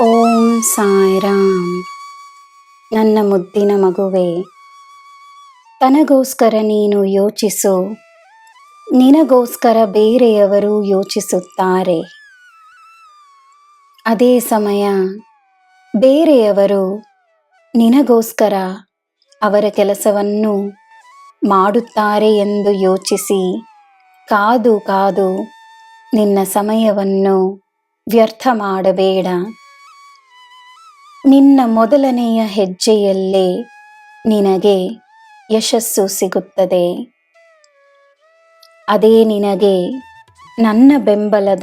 ಓಂ ಸಾಯಿರಾಮ್. ನನ್ನ ಮುದ್ದಿನ ಮಗುವೆ, ತನಗೋಸ್ಕರ ನೀನು ಯೋಚಿಸು. ನಿನಗೋಸ್ಕರ ಬೇರೆಯವರು ಯೋಚಿಸುತ್ತಾರೆ. ಅದೇ ಸಮಯ, ಬೇರೆಯವರು ನಿನಗೋಸ್ಕರ ಅವರ ಕೆಲಸವನ್ನು ಮಾಡುತ್ತಾರೆ ಎಂದು ಯೋಚಿಸಿ, ಕಾದು ಕಾದು ನಿನ್ನ ಸಮಯವನ್ನು ವ್ಯರ್ಥ ಮಾಡಬೇಡ. ನಿನ್ನ ಮೊದಲನೆಯ ಹೆಜ್ಜೆಯಲ್ಲೇ ನಿನಗೆ ಯಶಸ್ಸು ಸಿಗುತ್ತದೆ. ಅದೇ ನಿನಗೆ ನನ್ನ ಬೆಂಬಲದ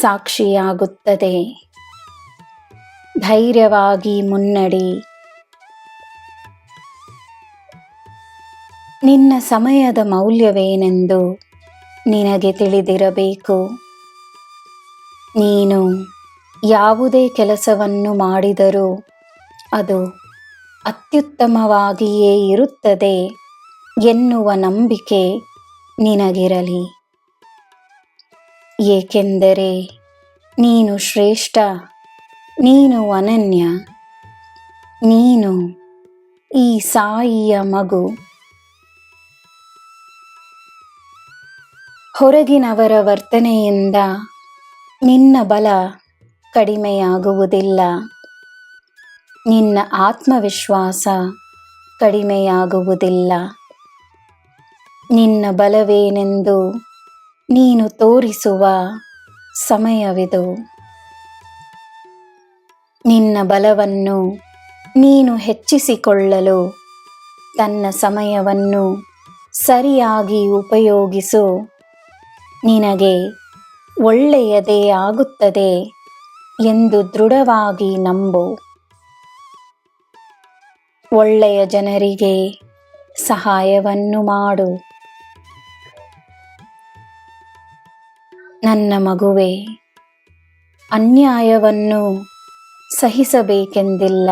ಸಾಕ್ಷಿಯಾಗುತ್ತದೆ. ಧೈರ್ಯವಾಗಿ ಮುನ್ನಡಿ. ನಿನ್ನ ಸಮಯದ ಮೌಲ್ಯವೇನೆಂದು ನಿನಗೆ ತಿಳಿದಿರಬೇಕು. ನೀನು ಯಾವುದೇ ಕೆಲಸವನ್ನು ಮಾಡಿದರೂ ಅದು ಅತ್ಯುತ್ತಮವಾಗಿಯೇ ಇರುತ್ತದೆ ಎನ್ನುವ ನಂಬಿಕೆ ನಿನಗಿರಲಿ. ಏಕೆಂದರೆ ನೀನು ಶ್ರೇಷ್ಠ, ನೀನು ಅನನ್ಯ, ನೀನು ಈ ಸಾಯಿಯ ಮಗು. ಹೊರಗಿನವರ ವರ್ತನೆಯಿಂದ ನಿನ್ನ ಬಲ ಕಡಿಮೆಯಾಗುವುದಿಲ್ಲ. ನಿನ್ನ ಆತ್ಮವಿಶ್ವಾಸ ಕಡಿಮೆಯಾಗುವುದಿಲ್ಲ. ನಿನ್ನ ಬಲವೇನೆಂದು ನೀನು ತೋರಿಸುವ ಸಮಯವಿದು. ನಿನ್ನ ಬಲವನ್ನು ನೀನು ಹೆಚ್ಚಿಸಿಕೊಳ್ಳಲು ತನ್ನ ಸಮಯವನ್ನು ಸರಿಯಾಗಿ ಉಪಯೋಗಿಸು. ನಿನಗೆ ಒಳ್ಳೆಯದೇ ಆಗುತ್ತದೆ. ಎಂದು ದೃಢವಾಗಿ ನಂಬು. ಒಳ್ಳೆಯ ಜನರಿಗೆ ಸಹಾಯವನ್ನು ಮಾಡು. ನನ್ನ ಮಗುವೆ, ಅನ್ಯಾಯವನ್ನು ಸಹಿಸಬೇಕೆಂದಿಲ್ಲ.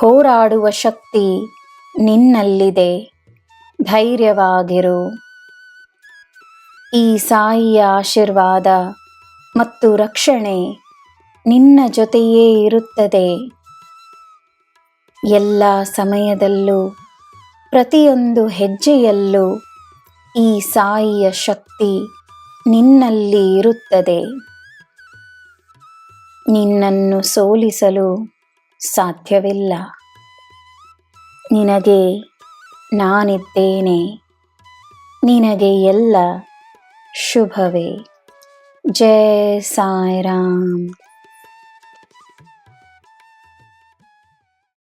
ಹೋರಾಡುವ ಶಕ್ತಿ ನಿನ್ನಲ್ಲಿದೆ. ಧೈರ್ಯವಾಗಿರು. ಈ ಸಾಯಿಯ ಆಶೀರ್ವಾದ ಮತ್ತು ರಕ್ಷಣೆ ನಿನ್ನ ಜೊತೆಯೇ ಇರುತ್ತದೆ. ಎಲ್ಲ ಸಮಯದಲ್ಲೂ, ಪ್ರತಿಯೊಂದು ಹೆಜ್ಜೆಯಲ್ಲೂ ಈ ಸಾಯಿಯ ಶಕ್ತಿ ನಿನ್ನಲ್ಲಿ ಇರುತ್ತದೆ. ನಿನ್ನನ್ನು ಸೋಲಿಸಲು ಸಾಧ್ಯವಿಲ್ಲ. ನಿನಗೆ ನಾನಿದ್ದೇನೆ. ನಿನಗೆ ಎಲ್ಲ ಶುಭವೇ. ಜಯ ಸಾಯಿರಾಮ್.